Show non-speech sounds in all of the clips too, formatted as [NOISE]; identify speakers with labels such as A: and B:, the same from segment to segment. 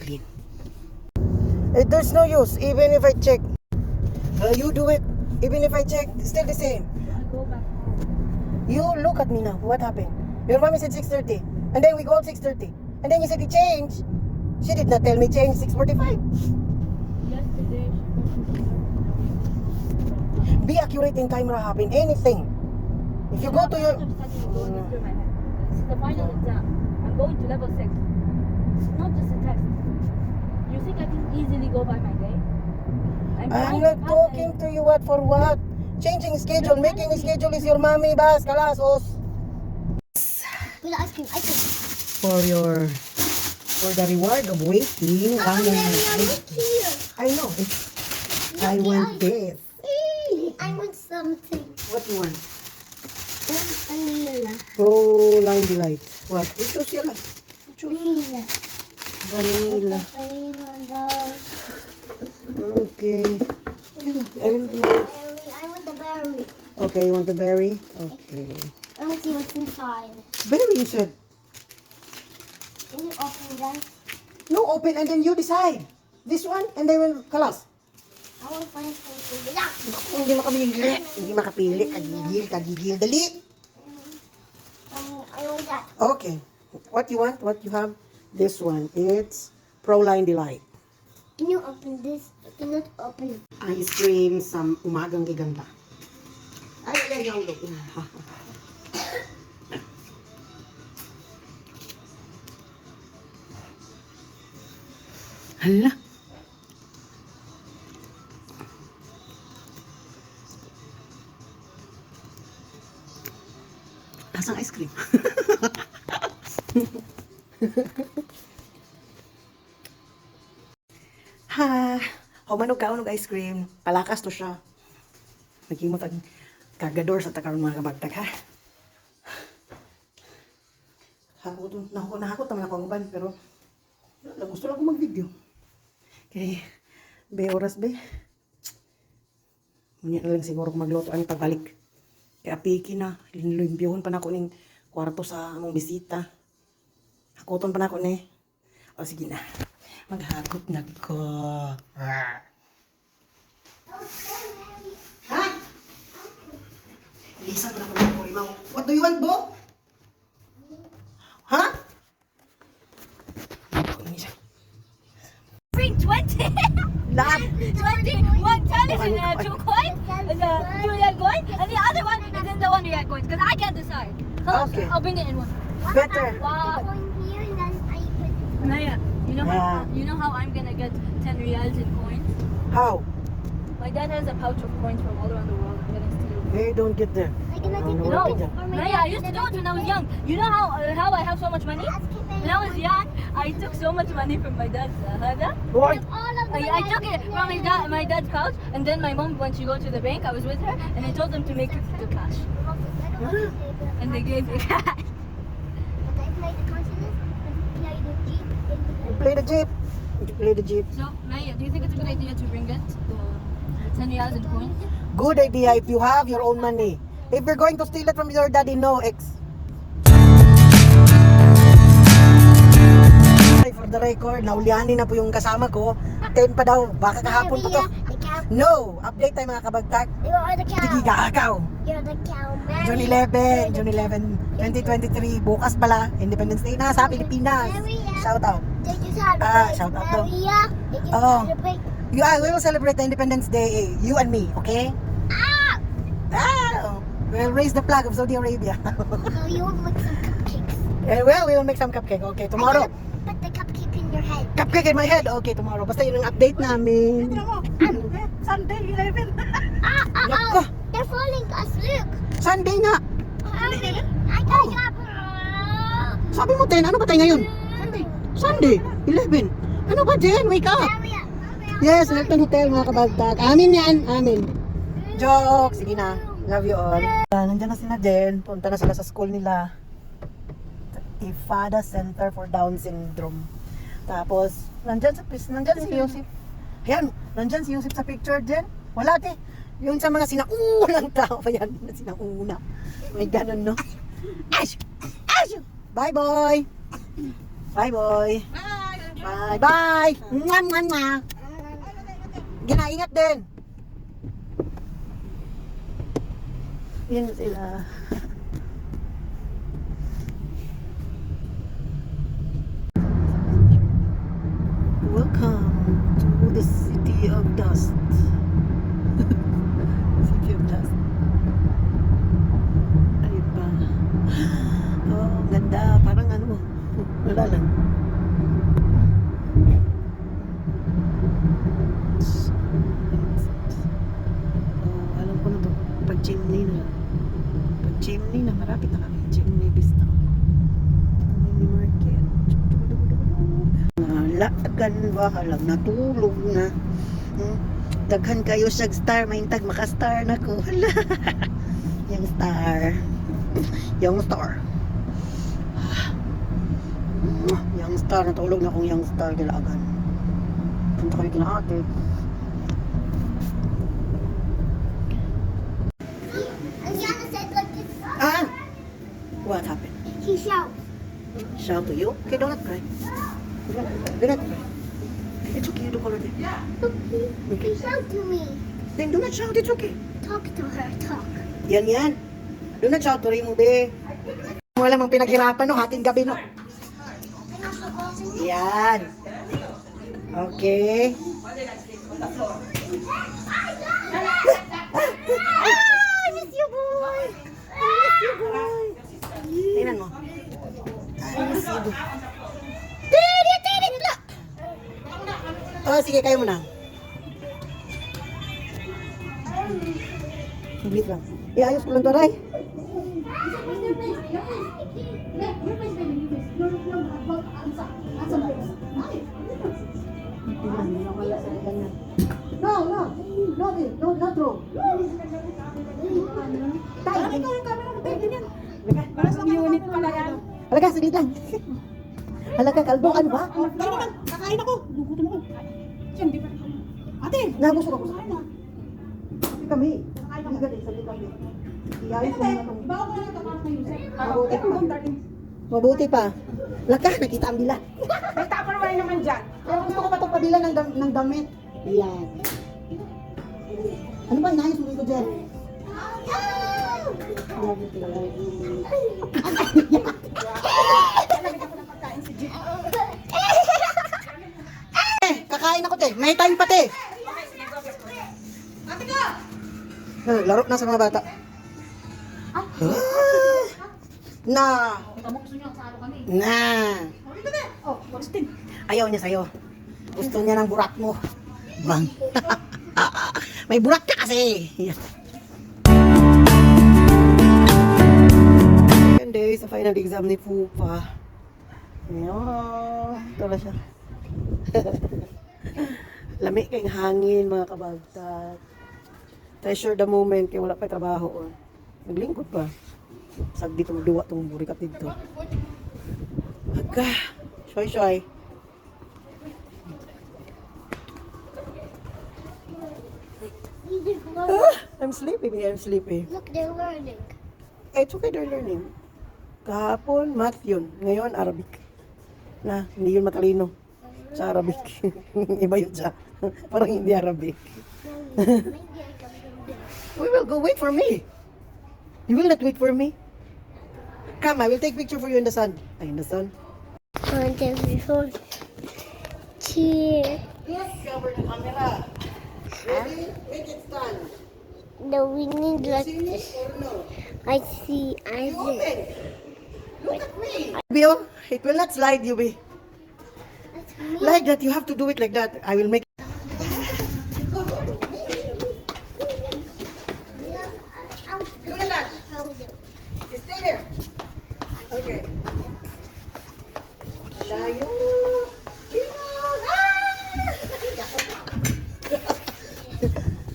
A: clean. Eh, there's no use. Even if I check. Uh, you do it. Even if I check, still the same.
B: I'll go back home.
A: You look at me now. What happened? Your mommy said 6.30. And then we go out 6.30. And then you said it changed. She did not tell me change 6.45.
B: Yesterday,
A: Be accurate in camera happen. Anything. If you go to your...
B: I'm studying going through my head. This is the final exam. I'm going to level 6. It's not just a test. You think I can easily go by my day? I'm,
A: I'm not talking to you what for what. Changing schedule, making a schedule is your mommy, bas, kalasos.
B: Wait, ice cream, ice cream.
A: For your... For the reward of waiting. I'm
B: here.
A: I know. It's, I want this.
B: I want something.
A: What you want?
B: Vanilla.
A: Oh, line delight. What? Ito sila.
B: Vanilla.
A: Vanilla.
B: Vanilla.
A: Okay. I
B: want the berry.
A: Okay, you want the berry? Okay.
B: I want to see what's inside.
A: Berry, you said.
B: Can you open that?
A: No, open and then you decide. This one, and they will kalas.
B: I want to find something. Yeah.
A: Hindi makapili. Hindi makapili. Kagigil, kagigil. Dali.
B: Um, I want that.
A: Okay. What you want? What you have? This one. It's Proline Delight.
B: Can you open this? I cannot open.
A: Ice cream sa umagang giganta. Ay, ay, ay, hulog. Hala. Lasang ice cream. [LAUGHS] ha, humanog ka og ice cream. Palakas to siya. Nagimot ang kagador sa takaron mga kabagtag ha. Hako to, nahako nahako taman ako ang uban pero gusto lang ko mag-video. Kay be oras be. Munya lang siguro kung magluto ang pagbalik. Kaya piki na, linlimpyahon pa na ako ning kwarto sa among bisita. Hakoton pa na ako ni. O sige na. Maghakot na ko. Ha? Lisa ko na ko ng kurimaw. What do you want, Bo? Ha?
B: Bring 20!
A: Lahat.
B: 20! One time is in uh, two coins, and the two red coin, and the other one is in the one red coins, because I can't decide. On,
A: Okay.
B: I'll bring it in one.
A: Better.
B: Wow. Naya, you know how you know how I'm gonna get 10 reals in coins?
A: How?
B: My dad has a pouch of coins from all around the world. I'm gonna steal.
A: They don't get there.
C: I'm gonna take
A: no,
C: a
B: No,
A: what did
C: for my
B: Naya, I used to do it when I was young. You know how uh, how I have so much money? When I was young, I took so much money from my dad's uh, hada.
A: What?
C: all of
B: I, I took it from my dad, my dad's pouch, and then my mom, when she go to the bank, I was with her, and I told them to make it to cash, and they gave me [LAUGHS] cash.
C: Play the jeep.
A: You play the jeep.
B: So, Naya, do you think it's a good idea to bring it, the, the 10 reals in coins?
A: Good idea if you have your own money. If you're going to steal it from your daddy, no, ex. Sorry for the record, naulyanin na po yung kasama ko. 10 pa daw, baka kahapon pa to. No! Update tayo mga kabagtag.
C: You are the cow.
A: Sige, gaakaw.
C: You're the cow.
A: June 11, June 11, 2023. Bukas pala, Independence Day na sa Pilipinas. Shout out.
C: Did you celebrate?
A: Ah, shout out to.
C: Maria? Did you
A: Oh.
C: celebrate?
A: You, ah, we will celebrate the Independence Day, eh, you and me, okay?
C: Ah!
A: Ah, we'll raise the flag of Saudi Arabia. [LAUGHS]
C: So you will make some cupcakes.
A: Eh, well, we will make some cupcake. Okay, tomorrow.
C: Put the cupcake in your head.
A: Cupcake in my head. Okay, tomorrow. Basta yun ang update namin. Sunday, 11. [LAUGHS]
C: Ah, ah,
A: Nako,
C: ah. They're falling asleep.
A: Sunday nga.
C: Hurry. I got
A: Oh.
C: up.
A: Sabi mo, 10. Ano ba tayo ngayon? Sunday, 11. Ano ba, Jen? Wake up. Yes, Nelton Hotel, mga kabagtag. Amin yan, amin. Joke. Sige na. Love you all. Ah, Nandiyan na sila, Jen. Punta na sila sa school nila. IFADA Center for Down Syndrome. Tapos, nandyan, sa, nandyan si Yusip. Ayan, nandyan si Yusip sa picture din. Wala te. Yung sa mga sinaunang tao. [LAUGHS] Ayan, sinauna. May ganun, no? Ash! Ash! Bye, boy! Bye, boy! Bye, bye! Mwah, mwah, mwah! Ginaingat din! Yan sila. Welcome of dust. [LAUGHS] city of dust. Ayun pa. [GASPS] Oh, ganda. Parang ano. [LAUGHS] Wala lang. Oh, alam ko na to. Pag chimney na. Pag chimney na, marapit na kami. Chimney Vista. Mini market. Nalagan ba halang natulog na. Hmm? Daghan kayo sa star, maintag makastar na ko. [LAUGHS] Hala. Yung star. Yung star. Yung star, natulog na akong yung star kilagan. Punta kami kina ate. Ah! What happened?
C: He shouts.
A: Shout to you? Okay, don't cry. Do not cry. Do not cry. It's okay, you do color them.
C: He shout to me.
A: Then do not shout, it's okay.
C: Talk to her. Talk.
A: Yan yan. Do not shout to mo, be. Wala mang pinaghirapan, no? Hating gabi, no? Yan. Okay. Ah, I miss you, boy. I miss you, boy. Tingnan mo. I miss you, boy. Tiri, tiri, tiri. Sige, kayo muna. Saglit lang. Iayos ko lang to, Ray. No, no. No, no, not true. Tayo. Ikaw yung camera ko. Tayo, ganyan.
D: Para sa unit pala yan.
A: Halika, saglit lang. Halika, kalbo, ano ba?
D: Kaya naman, kakain ako. Lugutom ako. Siya, hindi pa. Ate!
A: Nabusog ako. Saglit kami. Saglit kami, saglit kami. Iayos ko na itong...
D: Bago ko lang tapos na yun.
A: Mabuti
D: Ito,
A: pa. Mabuti pa. Laka, nakita ang bilan. [LAUGHS]
D: May tapon naman naman dyan.
A: Pero gusto ko pa itong pabilan ng, dam- ng damit. Yan. Ano ba inayos mo dito, Jen? [LAUGHS] Eh, [LAUGHS] kakain ako, te. May time pa, te.
D: Ate ka!
A: Ah, Laro na sa mga bata. Ah. Na. Na.
D: Oh, ito na. Oh, Austin.
A: Ayaw niya sa'yo. Gusto niya ng burak mo. Bang. [LAUGHS] May burak ka kasi. Second day sa final exam ni Pupa. Ayan. Ito na siya. [LAUGHS] [LAUGHS] Lami kayong hangin mga kabagtat. Treasure the moment kaya wala pa trabaho. Oh. Naglingkod pa. Sag dito duwa tong burikat dito. Aga. Shoy shoy. Ah, I'm sleepy, baby. I'm sleepy.
C: Look, they're learning.
A: Eh, It's okay, they're learning. Kahapon, math yun. Ngayon, Arabic. Na, hindi yun matalino. Sa Arabic. [LAUGHS] Iba yun siya. Parang hindi Arabic. [LAUGHS] We will go. Wait for me. You will not wait for me. Come, I will take picture for you in the sun. Ay, in the sun.
C: One, two, three, four. Cheer.
A: Cover the camera. Ready? Make it stand.
C: No, we need like this.
A: no?
C: I see. I see.
A: Look at me. Bill, it will not slide you, be.
C: That's me.
A: Like that, you have to do it like that. I will make
C: I'll
A: Do the lunch.
C: I'll do.
A: Stay there. Okay. Layo.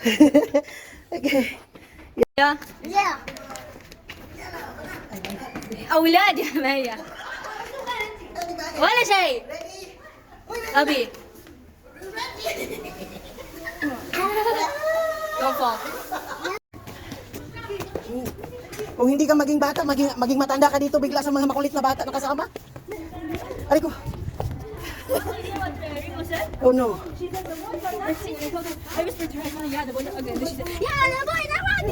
A: [LAUGHS] okay.
B: يا
C: Yeah.
B: أولاد يا مايا Wala siya Abi. Go for.
A: Kung hindi ka maging bata, maging, maging matanda ka dito bigla sa mga makulit na bata na kasama. Aray ko. Oh no.
B: She said the boys are not told her, I whispered to her, her, yeah, the boys are again. She said, yeah, the boys are not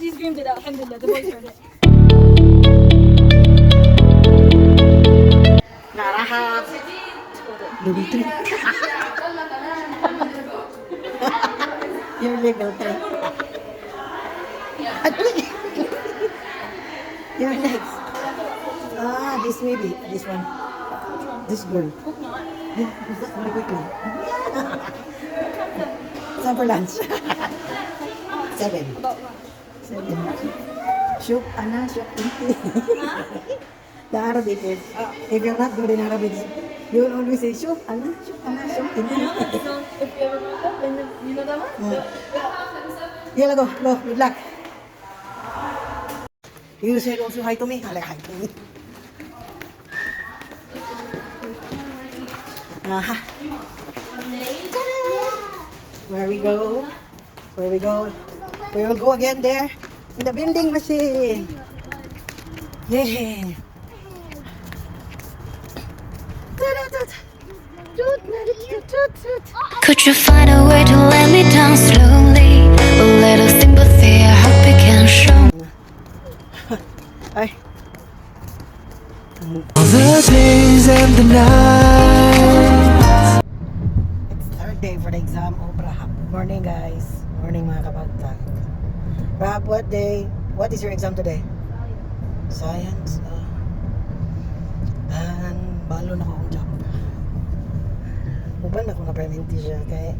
B: She screamed it out. Alhamdulillah, the boys heard it.
A: Dumitri. You're level 3. At You're next. Ah, this maybe. This one. This girl. Yeah, that's very quickly. Time for lunch. Seven. Seven. Shook, ana, shook. The Arabic is, if you're not good in Arabic, you will always say, shook, ana, shook, ana, shook, inti. [LAUGHS]
B: So, if you ever want that, then you know that one?
A: Yeah, go, go, good luck. You said also hi to me. I like hi to me. Aha. Where we go? Where we go? We will go again there in the vending machine. Yeah.
E: Could you find a way to let me down slowly? A little sympathy, I hope you can show. [LAUGHS]
A: Ay.
F: The days and the nights.
A: It's third day for the exam. Oh, Rahab. Morning, guys. Morning, mga kabagtag. Rahab, what day? What is your exam today? Science. Uh, and balo na ko job. Uban ako na perminti siya kay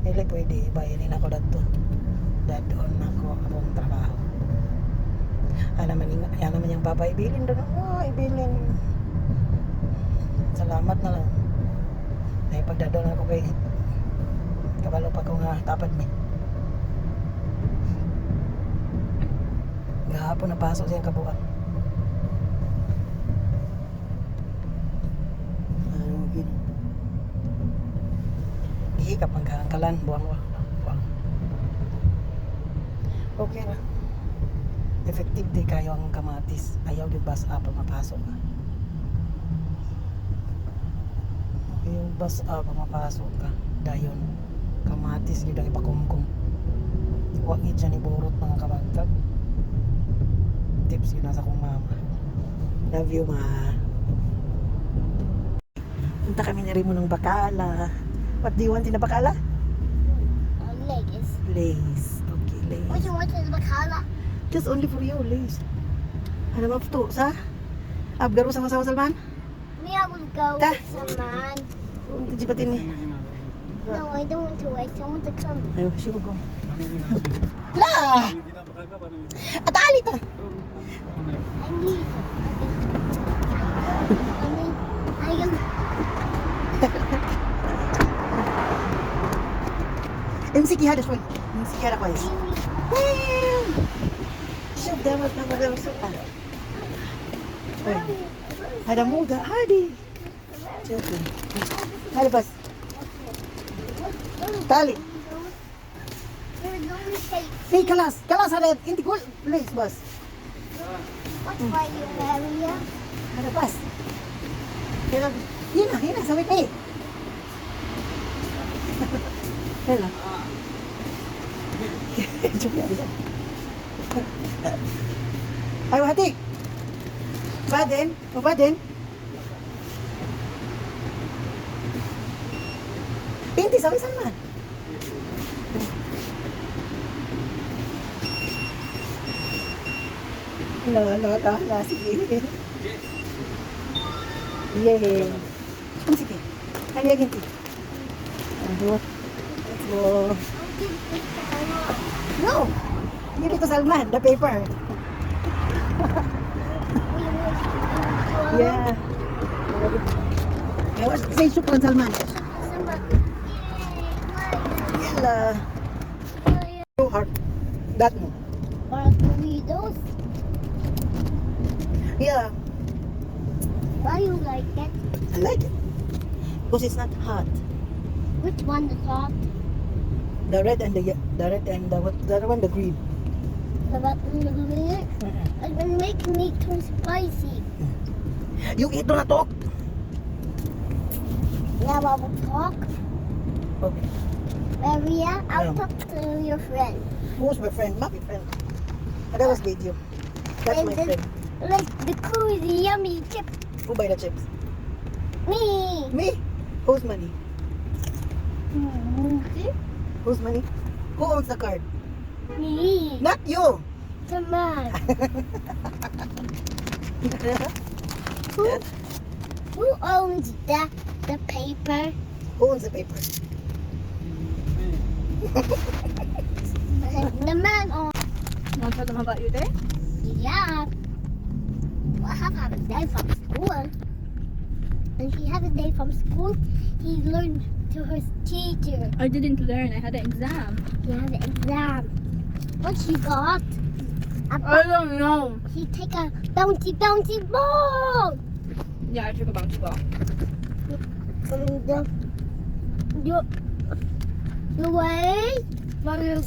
A: Nila pwede bayanin ako dato. Dadon ako akong trabaho. Ano naman yung, ano naman yung baba ibilin doon. Oh, ibilin. Salamat na lang. Ay pagdadon ako kay kabalo pa ko nga tapad ni. Gahapon napasok siyang kabuan. Ano gini? Ihikap ang karangkalan, buwang buwang. buwang. Okay na. Effective di kayo ang kamatis. Ayaw di bus up mapasok ka. Yung bus up mapasok ka. Dayon. Kamatis yun ang ipakumkum. Huwag yun dyan iburot mga kabagtag. Tips yun nasa kong mama. Love you ma. Punta kami na rin mo ng Bacala. What do you want in the Bacala?
C: Um.
A: Lace. Okay,
C: What
A: Lace.
C: you want is bakala?
A: Just only for you, Lace. Ano ba to? Sa? Abgaro sa masawa Salman?
C: Me, I will go
A: Ta.
C: with some man.
A: Hindi pa tin eh.
C: No, I don't want to wait. I want to come.
A: Ayaw, siya go. [LAUGHS] La! At ali ta!
C: I need. I need. I am.
A: MCQ had this one. MCQ had a quiz. Siya dapat na magamsok pa. Hada muda, hadi.
C: Chote. Halabas. Tali.
A: Hey, kalas. Kalas ada inti gol. Please, bas.
C: What were you area?
A: Halabas. Yan na, yan na, sabi ko. Hello. Baba din. 20 sa isang man. No, no, no, no, sige. Yeah. Kung sige. Kaya ano ginti. Ano? Let's go. No! Hindi ko salman, the paper. Yeah. I was say shukran Salman. Yalla. So hard. That mo.
C: Mark Doritos.
A: Yeah.
C: Why you like it?
A: I like it. Because it's not hot.
C: Which one is hot?
A: The red and the the red and the what the other one the green.
C: The button of it? It's been making me too spicy.
A: You eat do not talk.
C: Now I will talk.
A: Okay.
C: Maria, I'll
A: Yeah.
C: talk to your friend.
A: Who's my friend? My friend. That was video. That's my friend.
C: Like the cozy yummy chip.
A: Who buy the chips?
C: Me.
A: Me. Who's money?
C: Mm,
A: Whose money? Who owns the card?
C: Me.
A: Not you.
C: The man. [LAUGHS] Who, who owns the the paper?
A: Who owns the paper? [LAUGHS]
C: the man on.
B: You want to tell them about your day?
C: Yeah. Well, I have had a day from school. And he had a day from school. He learned to his teacher.
B: I didn't learn. I had an exam.
C: He had an exam. What she got? A
B: I don't know.
C: He take a bouncy bouncy ball.
B: Yeah, I took a bouncy ball.
C: And the, the, the way for,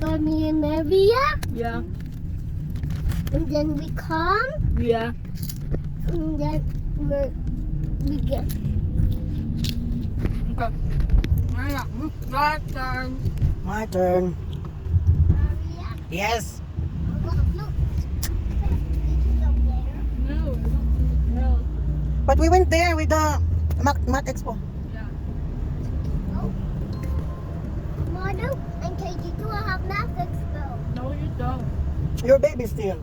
C: for me and Maria.
B: Yeah.
C: And then we come.
B: Yeah.
C: And then we're, we get.
B: Okay. Maria, your turn.
A: My turn.
C: Maria.
A: Yes.
C: Look, look. It's up there.
B: No, no.
A: But we went there with the Mac, Mac Expo.
B: Yeah.
C: Mono and KG2 have math expo.
B: No, you don't.
A: Your baby still.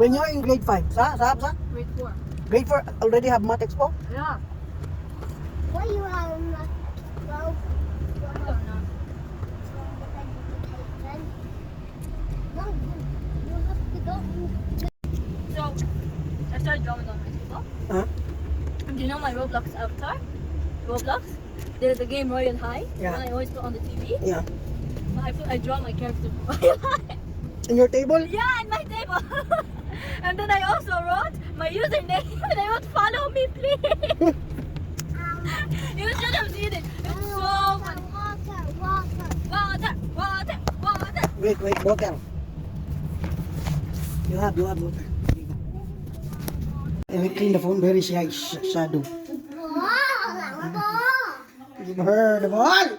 A: When you're in grade 5, sa, sa, sa,
B: Grade four.
A: grade 4 already have Math Expo?
B: Yeah.
C: What you have math expo?
B: I don't know.
C: No, have to go.
B: So, I started drawing on my table.
A: Huh?
B: You know my Roblox avatar? Roblox? There's a game Royal High.
A: Yeah.
B: I always put on the TV.
A: Yeah.
B: But I put, I draw my character [LAUGHS] Royal High.
A: In your table?
B: yeah, in my table. [LAUGHS] and then I also wrote my username and I wrote follow me please. [LAUGHS] you should have seen it. It's so
C: Water, water, water.
B: Water, water, water.
A: Wait, wait, water. You have, you have water. And we clean the phone very shy sh- shadow. Give her the ball. [LAUGHS]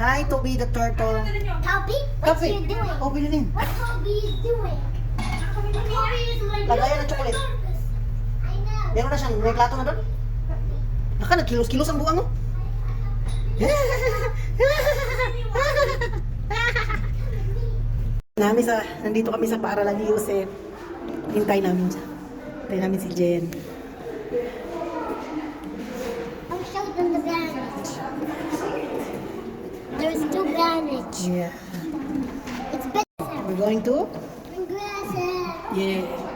A: Hi, Toby the turtle.
C: Toby, what
A: Toby,
C: you doing?
A: open it in.
C: What Toby is doing? Toby is like
A: Lagayan ng chocolate. Meron na siyang, may plato na doon. Naka, nagkilos-kilos ang buang mo. [LAUGHS] [LAUGHS] Nami sa, nandito kami sa paaralan ni Joseph. Hintay namin siya. Hintay namin si Jen.
C: I'll show them the bandage. There's two bandage.
A: Yeah.
C: It's better.
A: We're going to?
C: Glasses.
A: Yeah.